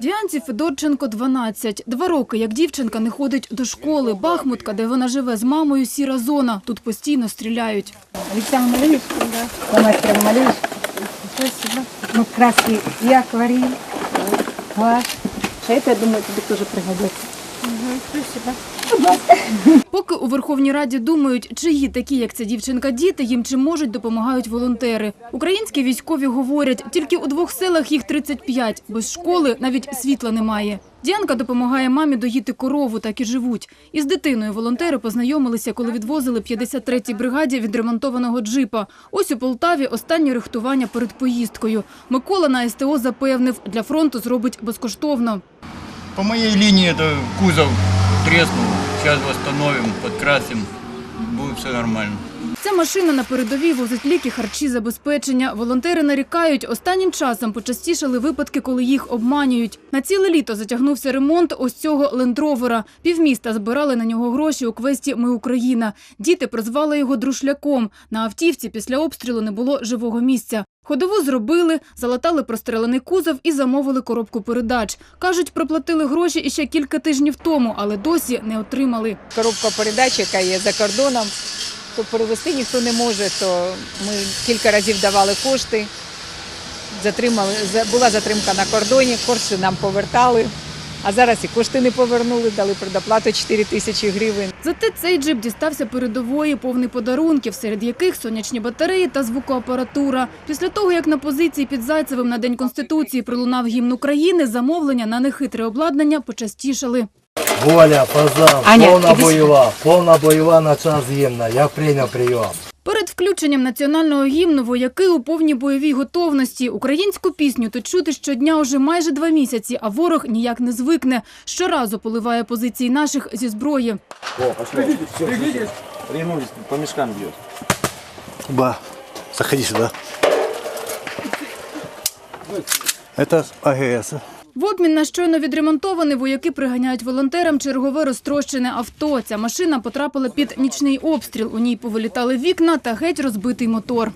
Діанці Федорченко 12. Два роки, як дівчинка не ходить до школи. Бахмутка, де вона живе з мамою, сіра зона. Тут постійно стріляють. Александр Малевич? вона Малевич? Ну, краски і акварель, это, я думаю, тобі теж пригодится. Поки у Верховній Раді думають, чиї такі, як ця дівчинка, діти, їм чи можуть допомагають волонтери. Українські військові говорять, тільки у двох селах їх 35. Без школи навіть світла немає. Діанка допомагає мамі доїти корову, так і живуть. Із дитиною волонтери познайомилися, коли відвозили 53-й бригаді відремонтованого джипа. Ось у Полтаві останнє рихтування перед поїздкою. Микола на СТО запевнив, для фронту зробить безкоштовно. По моей линии это кузов треснул. Сейчас восстановим, подкрасим. Будет все нормально. Ця машина на передовій возить ліки, харчі, забезпечення. Волонтери нарікають, останнім часом почастішали випадки, коли їх обманюють. На ціле літо затягнувся ремонт ось цього лендровера. Півміста збирали на нього гроші у квесті «Ми Україна». Діти прозвали його друшляком. На автівці після обстрілу не було живого місця. Ходову зробили, залатали прострелений кузов і замовили коробку передач. Кажуть, проплатили гроші іще кілька тижнів тому, але досі не отримали. коробка передач, яка є за кордоном, то перевести ніхто не може, то ми кілька разів давали кошти, затримали, за- була затримка на кордоні, кошти нам повертали, а зараз і кошти не повернули, дали предоплату 4 тисячі гривень. Зате цей джип дістався передової, повний подарунків, серед яких сонячні батареї та звукоапаратура. Після того, як на позиції під Зайцевим на День Конституції пролунав гімн України, замовлення на нехитре обладнання почастішали. Воля, Фазан, Аня, повна бойова, повна бойова на час гімна. Я прийняв прийом. Перед включенням національного гімну вояки у повній бойовій готовності. Українську пісню тут чути щодня уже майже два місяці, а ворог ніяк не звикне. Щоразу поливає позиції наших зі зброї. Пригнулись, по мешкам бьет. Ба, заходи сюда. Это АГС. В обмін на щойно відремонтований вояки приганяють волонтерам чергове розтрощене авто. Ця машина потрапила під нічний обстріл. У ній повилітали вікна та геть розбитий мотор.